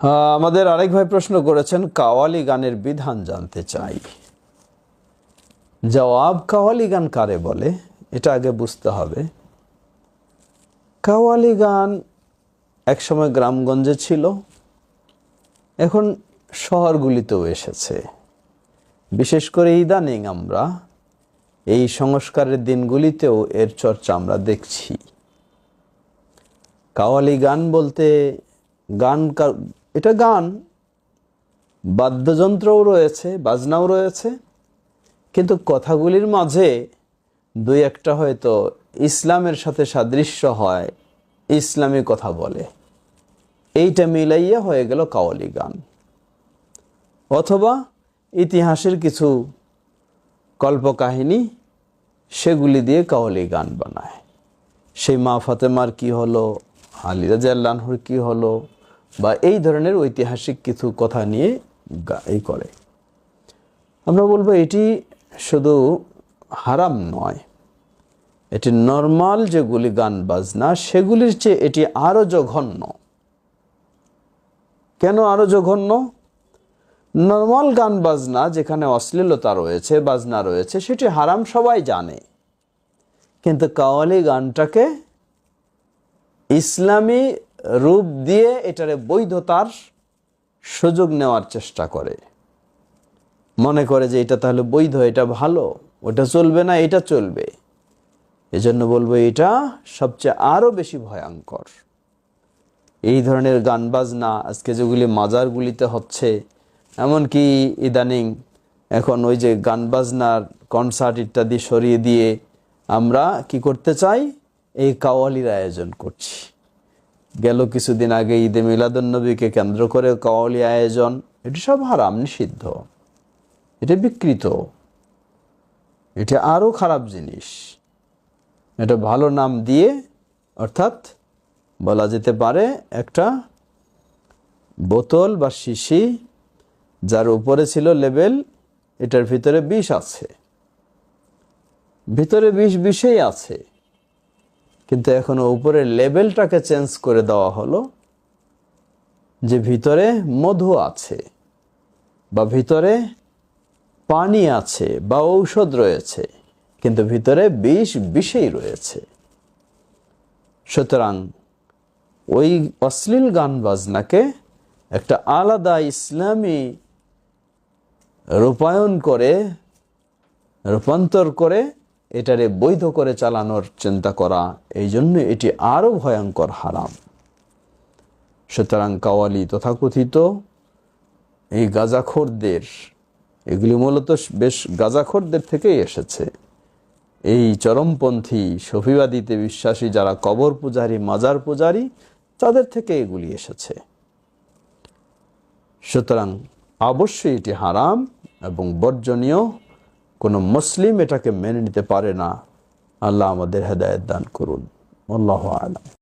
আমাদের আরেক ভাই প্রশ্ন করেছেন, কাওয়ালি গানের বিধান জানতে চাই। জবাব, কাওয়ালি গান কারে বলে? এটা আগে বুঝতে হবে। কাওয়ালি গান একসময় গ্রামগঞ্জে ছিল, এখন শহরগুলিতেও এসেছে। বিশেষ করে ইদানিং আমরা এই সংস্কারের দিনগুলিতেও এর চর্চা আমরা দেখছি। কাওয়ালি গান বলতে গান এটা গান, বাদ্যযন্ত্রও রয়েছে, বাজনাও রয়েছে, কিন্তু কথাগুলির মাঝে দুই একটা হয়তো ইসলামের সাথে সাদৃশ্য হয়, ইসলামী কথা বলে। এইটা মিলাইয়া হয়ে গেল কাওয়ালি গান। অথবা ইতিহাসের কিছু কল্পকাহিনী সেগুলি দিয়ে কাওয়ালি গান বানায়। সেই মা ফাতেমার কি হলো, আলী রাজাল্লাহর কি হলো বা এই ধরনের ঐতিহাসিক কিছু কথা নিয়ে এই করে। আমরা বলব এটি শুধু হারাম নয়। এটি নর্মাল যেগুলি গান বাজনা, সেগুলির চেয়ে এটি আরও জঘন্য। কেন আরও জঘন্য? নর্মাল গান বাজনা যেখানে অশ্লীলতা রয়েছে, বাজনা রয়েছে, সেটি হারাম সবাই জানে। কিন্তু কাওয়ালি গানটাকে ইসলামী রূপ দিয়ে এটারে বৈধতার সুযোগ নেওয়ার চেষ্টা করে। মনে করে যে এটা তাহলে বৈধ, এটা ভালো, ওটা চলবে না, এটা চলবে। এজন্য বলব এটা সবচেয়ে আরও বেশি ভয়ঙ্কর। এই ধরনের গান বাজনা আজকে যেগুলি মাজারগুলিতে হচ্ছে, এমনকি ইদানিং এখন ওই যে গান বাজনার কনসার্ট ইত্যাদি সরিয়ে দিয়ে আমরা কি করতে চাই? এই কাওয়ালির আয়োজন করছি। গেল কিছুদিন আগে ঈদে মিলাদুন্নবীকে কেন্দ্র করে কাওয়ালি আয়োজন। এটি সব হারাম, নিষিদ্ধ। এটা বিকৃত। এটা আরও খারাপ জিনিস। এটা ভালো নাম দিয়ে অর্থাৎ বলা যেতে পারে একটা বোতল বা শিশি যার উপরে ছিল লেবেল, এটার ভিতরে বিষ আছে। ভিতরে বিষ বিষেই আছে। কিন্তু এখন উপরের লেবেলটাকে চেঞ্জ করে দেওয়া হলো যে ভিতরে মধু আছে বা ভিতরে পানি আছে বা ঔষধ রয়েছে, কিন্তু ভিতরে বিষ বিষেই রয়েছে। সুতরাং ওই অশ্লীল গান বাজনাকে একটা আলাদা ইসলামী রূপায়ণ করে, রূপান্তর করে এটারে বৈধ করে চালানোর চিন্তা করা, এই জন্য এটি আরও ভয়ঙ্কর, হারাম। সুতরাং কাওয়ালি তথাকথিত এই গাজাখোরদের, এগুলি মূলত বেশ গাজাখোরদের থেকেই এসেছে। এই চরমপন্থী সফিবাদীতে বিশ্বাসী যারা কবর পূজারী, মাজার পূজারী, তাদের থেকে এগুলি এসেছে। সুতরাং অবশ্যই এটি হারাম এবং বর্জনীয়। কোনো মুসলিম এটাকে মেনে নিতে পারে না আল্লাহ আমাদের হেদায়ত দান করুন। আল্লাহ আলাম।